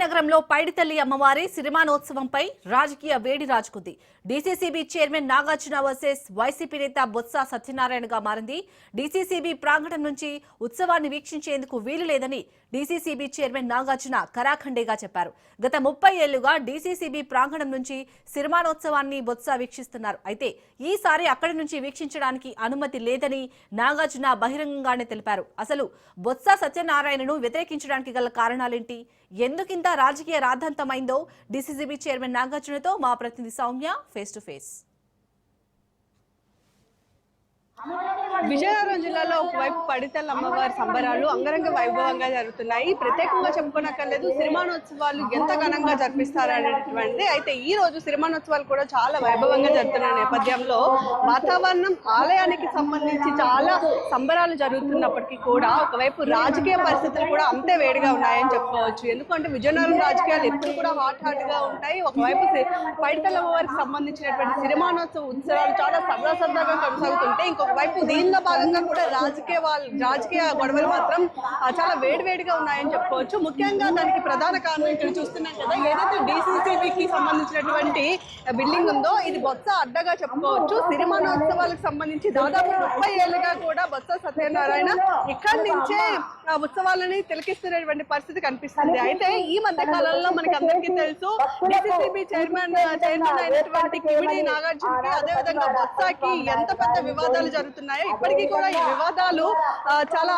విజయనగరంలో పైడితల్లి అమ్మవారి సిరిమానోత్సవంపై రాజకీయ వేడి రాజుకుంది. DCCB chairman Nagarjuna versus YCP నేత బొత్స సత్యనారాయణగా మారింది. డీసీసీబీ ప్రాంగణం నుంచి ఉత్సవాన్ని వీక్షించేందుకు వీలు లేదని డీసీసీబీ చైర్మన్ నాగార్జున కరాఖండేగా చెప్పారు. గత ముప్పై ఏళ్ళుగా డీసీసీబీ ప్రాంగణం నుంచి సిరిమానోత్సవాన్ని బొత్స వీక్షిస్తున్నారు. అయితే ఈసారి అక్కడి నుంచి వీక్షించడానికి అనుమతి లేదని నాగార్జున బహిరంగంగానే తెలిపారు. అసలు బొత్స సత్యనారాయణను వ్యతిరేకించడానికి గల కారణాలేంటి? ఎందుకింత రాజకీయ రాద్ధాంతమైందో డీసీసీబీ చైర్మన్ నాగార్జునతో మా ప్రతినిధి Soumya face to face Vizianagaram జిల్లాలో ఒకవైపు పడితల్ అమ్మవారి సంబరాలు అంగరంగ వైభవంగా జరుగుతున్నాయి. ప్రత్యేకంగా చెప్పుకోనక్కర్లేదు సిరిమానోత్సవాలు ఎంత ఘనంగా జరిపిస్తారు అనేటువంటి అయితే ఈ రోజు సిరిమానోత్సవాలు కూడా చాలా వైభవంగా జరుగుతున్న నేపథ్యంలో వాతావరణం ఆలయానికి సంబంధించి చాలా సంబరాలు జరుగుతున్నప్పటికీ కూడా ఒకవైపు రాజకీయ పరిస్థితులు కూడా అంతే వేడిగా ఉన్నాయని చెప్పుకోవచ్చు. ఎందుకంటే విజయనగరం రాజకీయాలు ఎప్పుడు కూడా హాట్ హాట్గా ఉంటాయి. ఒకవైపు సి- పైడితల్ అమ్మవారికి సంబంధించినటువంటి సిరిమానోత్సవ ఉత్సవాలు చాలా సరదా సరదాగా కొనసాగుతుంటే ఇంకొక వైపు దీనిలో భాగంగా కూడా రాజకీయ వాళ్ళు రాజకీయ గొడవలు మాత్రం చాలా వేడివేడిగా ఉన్నాయని చెప్పుకోవచ్చు. ముఖ్యంగా దానికి ప్రధాన కారణం ఇక్కడ చూస్తున్నాం కదా ఏదైతే డిసిసిబికి సంబంధించినటువంటి బిల్డింగ్ ఉందో ఇది బొత్స అడ్డగా చెప్పుకోవచ్చు. సిరిమానోత్సవాలకు సంబంధించి దాదాపు ముప్పై ఏళ్ళుగా కూడా బొత్స సత్యనారాయణ ఇక్కడి నుంచే ఉత్సవాలని తిలకిస్తున్నటువంటి పరిస్థితి కనిపిస్తుంది. అయితే ఈ మధ్య కాలంలో మనకి అందరికీ తెలుసు డిసిసిబి చైర్మన్ చైర్మన్ అయినటువంటి కిమిడి నాగార్జునకి అదే విధంగా బొత్సకి ఎంత పెద్ద వివాదాలు జరుగుతున్నాయో ఇప్పటికీ కూడా ఈ వివాదాలు చాలా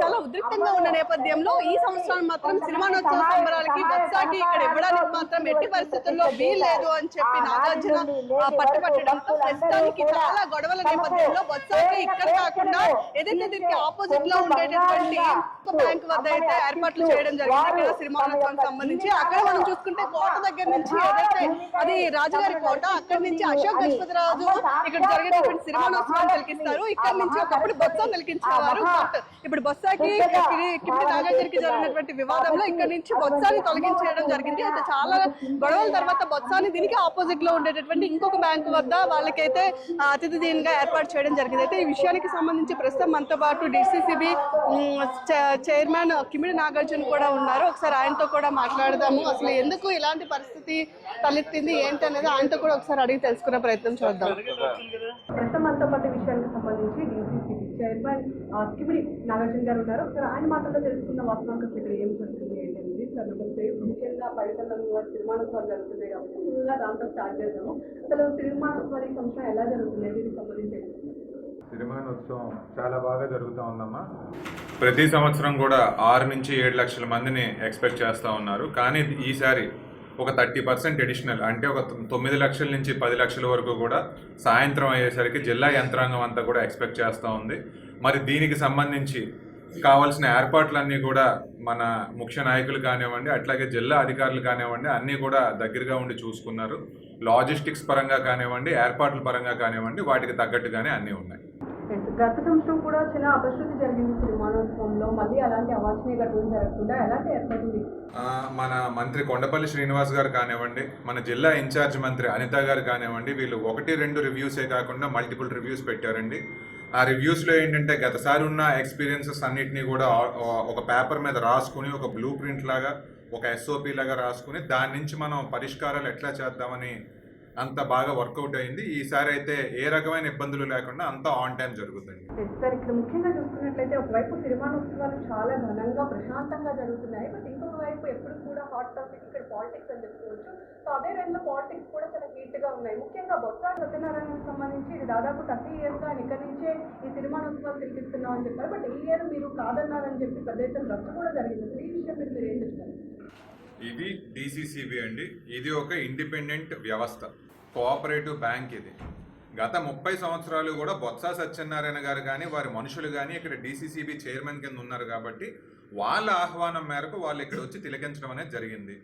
చాలా ఉద్రిక్తంగా ఉన్న నేపథ్యంలో ఈ సంవత్సరం మాత్రం సినిమానోత్సవ సంబరాలకి బొత్సకి ఇక్కడ ఇవ్వడానికి మాత్రం ఎట్టి పరిస్థితుల్లో వీలు లేదు అని చెప్పి నాగార్జున ఆ, పట్టుబట్టడంతో ప్రస్తుతానికి చాలా గొడవల నేపథ్యంలో బొత్సకి ఇక్కడ కాకుండా ఏదైతే దీనికి ఆపోజిట్లో ఉండేటటువంటి బ్యాంక్ వద్ద అయితే ఏర్పాట్లు చేయడం జరిగింది సినిమానోత్సవానికి సంబంధించి. అక్కడ మనం చూసుకుంటే కోట దగ్గర నుంచి ఏదైతే అది రాజుగారి కోట అక్కడి నుంచి అశోక్ గజపతిరాజు ఇక్కడ జరిగేటటువంటి సినిమానోత్సవాన్ని తిలకిస్తారు. ఇక్కడ నుంచి ఒకప్పుడు బొత్స తిలకించేవారు ఇప్పుడు బొత్సకి కింది జరిగినటువంటి వివాదంలో ఇక్కడ నుంచి బొత్సాని తొలగించేయడం జరిగింది. అయితే చాలా గొడవల తర్వాత బొత్సాని దీనికి ఆపోజిట్లో ఉండేటటువంటి ఇంకొక బ్యాంకు వద్ద వాళ్ళకైతే అతిథి దీనిగా ఏర్పాటు చేయడం జరిగింది. అయితే ఈ విషయానికి సంబంధించి ప్రస్తుతం మనతో పాటు డిసిసిబి చైర్మన్ కిమిడి నాగార్జున కూడా ఉన్నారు. ఒకసారి ఆయనతో కూడా మాట్లాడదాము. అసలు ఎందుకు ఇలాంటి పరిస్థితి తలెత్తింది? ఏంటి అనేది ఆయనతో కూడా ఒకసారి అడిగి తెలుసుకునే ప్రయత్నం చేద్దాం. ప్రస్తుతం విషయానికి సంబంధించి చైర్మన్ కిమిడి నాగార్జున గారు ఉన్నారు. ఒకసారి ఆయన మాటల్లో తెలుసుకున్న వాస్తవానికి అసలు ఏం జరుగుతుంది సార్ నమస్తే ముఖ్యంగా పర్యటనలు నిర్మాణోత్సవాలు జరుగుతున్నాయి కాబట్టి ముందుగా దాంతో స్టార్ట్ చేద్దాము. అసలు నిర్మాణోత్సవాలు ఈ సంవత్సరం ఎలా జరుగుతుంది దీనికి సంబంధించి? సిరిమానోత్సవం చాలా బాగా జరుగుతూ ఉందమ్మా. ప్రతి సంవత్సరం కూడా ఆరు నుంచి ఏడు లక్షల మందిని ఎక్స్పెక్ట్ చేస్తూ ఉన్నారు. కానీ ఈసారి ఒక థర్టీ పర్సెంట్ అడిషనల్ అంటే ఒక తొమ్మిది లక్షల నుంచి పది లక్షల వరకు కూడా సాయంత్రం అయ్యేసరికి జిల్లా యంత్రాంగం అంతా కూడా ఎక్స్పెక్ట్ చేస్తూ ఉంది. మరి దీనికి సంబంధించి కావాల్సిన ఏర్పాట్లన్నీ కూడా మన ముఖ్య నాయకులు కానివ్వండి అట్లాగే జిల్లా అధికారులు కానివ్వండి అన్నీ కూడా దగ్గరగా ఉండి చూసుకున్నారు. లాజిస్టిక్స్ పరంగా కానివ్వండి ఏర్పాట్ల పరంగా కానివ్వండి వాటికి తగ్గట్టుగానే అన్నీ ఉన్నాయి. గత సంవత్సరం కూడా చాలా అపశృతి జరిగింది సినిమానోత్సవంలో మళ్ళీ అలాంటి అవాంఛనీయ ఘటనలు జరగకుండా ఎలాంటి ఏర్పడింది మన మంత్రి కొండపల్లి శ్రీనివాస్ గారు కానివ్వండి మన జిల్లా ఇన్ఛార్జ్ మంత్రి అనిత గారు కానివ్వండి వీళ్ళు ఒకటి రెండు రివ్యూసే కాకుండా మల్టిపుల్ రివ్యూస్ పెట్టారండి. ఆ రివ్యూస్లో ఏంటంటే గతసారి ఉన్న ఎక్స్పీరియన్సెస్ అన్నిటినీ కూడా ఒక పేపర్ మీద రాసుకుని ఒక బ్లూ ప్రింట్ లాగా ఒక ఎస్ఓపి లాగా రాసుకుని దాని నుంచి మనం పరిష్కారాలు ఎట్లా చేద్దామని అంత బాగా వర్కౌట్ అయింది. ఈసారి అయితే ఏ రకమైన ఇబ్బందులు లేకుండా అంతా ఆన్ టైం జరుగుతుంది సార్ ఇక్కడ ముఖ్యంగా చూసుకున్నట్లయితే ఒకవైపు సినిమానోత్సవాలు చాలా ఘనంగా ప్రశాంతంగా జరుగుతున్నాయి. బట్ ఇంకొక వైపు ఎప్పుడు కూడా హాట్ టాపిక్ ఇక్కడ పాలిటిక్స్ అని చెప్పుకోవచ్చు. సో అదే రెండు పాలిటిక్స్ కూడా చాలా హీట్గా ఉన్నాయి. ముఖ్యంగా బొత్స సత్యనారాయణకు సంబంధించి ఇది దాదాపు థర్టీ ఇయర్స్గా ఇక్కడ నుంచే ఈ సినిమానోత్సవాలు తిరిగిస్తున్నాం అని చెప్పారు. బట్ ఈ ఇయర్ మీరు కాదన్నారని చెప్పి ప్రదేశం రద్దు కూడా జరిగింది. ఈ విషయం మీరు మీరు ఏం చెప్తారు? ఇది డిసిసిబి అండి. ఇది ఒక ఇండిపెండెంట్ వ్యవస్థ. కోఆపరేటివ్ బ్యాంక్ ఇది. గత ముప్పై సంవత్సరాలు కూడా బొత్స సత్యనారాయణ గారు కానీ వారి మనుషులు కానీ ఇక్కడ డిసిసిబి చైర్మన్ కింద ఉన్నారు కాబట్టి వాళ్ళ ఆహ్వానం మేరకు వాళ్ళు ఇక్కడ వచ్చి తిలకించడం అనేది జరిగింది.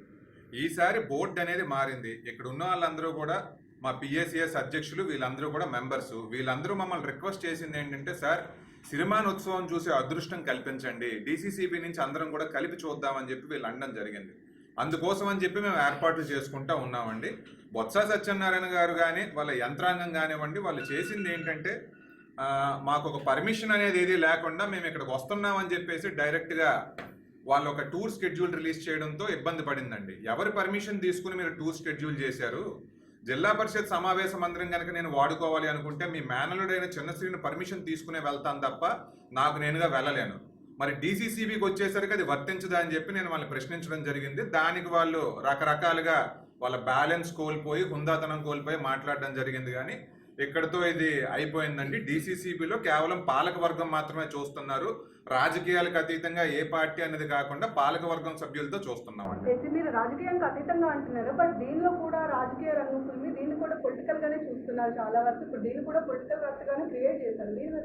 ఈసారి బోర్డు అనేది మారింది. ఇక్కడ ఉన్న వాళ్ళందరూ కూడా మా పిఎస్సిఎస్ అధ్యక్షులు వీళ్ళందరూ కూడా మెంబర్స్. వీళ్ళందరూ మమ్మల్ని రిక్వెస్ట్ చేసింది ఏంటంటే సార్ సిరిమానోత్సవం చూసే అదృష్టం కల్పించండి. డిసిసిబి నుంచి అందరం కూడా కలిపి చూద్దామని చెప్పి వీళ్ళు అనడం జరిగింది. అందుకోసం అని చెప్పి మేము ఏర్పాట్లు చేసుకుంటా ఉన్నామండి. బొత్స సత్యనారాయణ గారు కానీ వాళ్ళ యంత్రాంగం కానివ్వండి వాళ్ళు చేసింది ఏంటంటే మాకు ఒక పర్మిషన్ అనేది ఏది లేకుండా మేము ఇక్కడికి వస్తున్నామని చెప్పేసి డైరెక్ట్గా వాళ్ళు ఒక టూర్ షెడ్యూల్ రిలీజ్ చేయడంతో ఇబ్బంది పడిందండి. ఎవరి పర్మిషన్ తీసుకుని మీరు టూర్ షెడ్యూల్ చేశారు? జిల్లా పరిషత్ సమావేశ మందిరం కనుక నేను వాడుకోవాలి అనుకుంటే మీ మేనలుడైన చిన్నశ్రీని పర్మిషన్ తీసుకునే వెళ్తాను తప్ప నాకు నేనుగా వెళ్ళలేను. మరి డీసీసీబీకి వచ్చేసరికి అది వర్తించదా అని చెప్పి నేను వాళ్ళని ప్రశ్నించడం జరిగింది. దానికి వాళ్ళు రకరకాలుగా వాళ్ళ బ్యాలెన్స్ కోల్పోయి హుందాతనం కోల్పోయి మాట్లాడడం జరిగింది కానీ ఇక్కడతో ఇది అయిపోయిందండి. డీసీసీబీలో కేవలం పాలక వర్గం మాత్రమే చూస్తున్నారు. రాజకీయాలకు అతీతంగా ఏ పార్టీ అనేది కాకుండా పాలక వర్గం సభ్యులతో చూస్తున్నామండి. మీరు రాజకీయానికి అతీతంగా అంటున్నారు. బట్ దీనిలో కూడా రాజకీయ రంగం కూడా పొలిటికల్ గానే చూస్తున్నారు చాలా వరకు. ఇప్పుడు దీన్ని కూడా పొలిటికల్ వర్క్ గానే క్రియేట్ చేశారు. మీరు?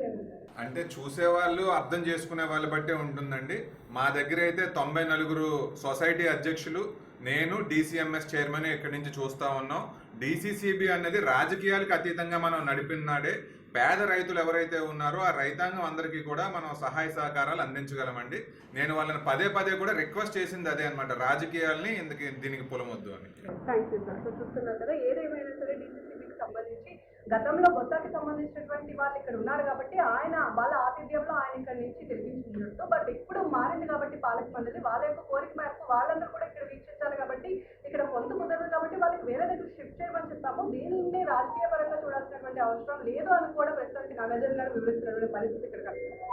అంటే చూసేవాళ్ళు అర్థం చేసుకునే వాళ్ళ బట్టే ఉంటుందండి. మా దగ్గర అయితే తొంభై నలుగురు సొసైటీ అధ్యక్షులు నేను డిసిఎంఎస్ చైర్మన్ ఇక్కడి నుంచి చూస్తా ఉన్నాం. డిసిసిబి అనేది రాజకీయాలకు అతీతంగా మనం నడిపినాడే పేద రైతులు ఎవరైతే ఉన్నారో ఆ రైతాంగం అందరికీ కూడా మనం సహాయ సహకారాలు అందించగలమండి. నేను వాళ్ళని పదే పదే కూడా రిక్వెస్ట్ చేసింది అదే అనమాట రాజకీయాల్ని ఇందుకు దీనికి పొలమొద్దు అని. సంబంధించి గతంలో బొత్తాకి సంబంధించినటువంటి వాళ్ళు ఇక్కడ ఉన్నారు కాబట్టి ఆయన వాళ్ళ ఆతిథ్యంలో ఆయన ఇక్కడ నుంచి గెలిపించుకున్నట్టు బట్ ఇప్పుడు మారింది కాబట్టి పాలక మండలి వాళ్ళ యొక్క కోరిక మేరకు వాళ్ళందరూ కూడా ఇక్కడ వీక్షించాలి కాబట్టి ఇక్కడ పొందు కుదరదు కాబట్టి వాళ్ళకి వేరే దగ్గర షిఫ్ట్ చేయమని చెప్తాము. దీనిని రాజకీయ పరంగా చూడాల్సినటువంటి అవసరం లేదు అని కూడా ప్రస్తుతానికి నాగార్జున గారు వివరిస్తున్నటువంటి పరిస్థితి ఇక్కడ కనిపిస్తుంది.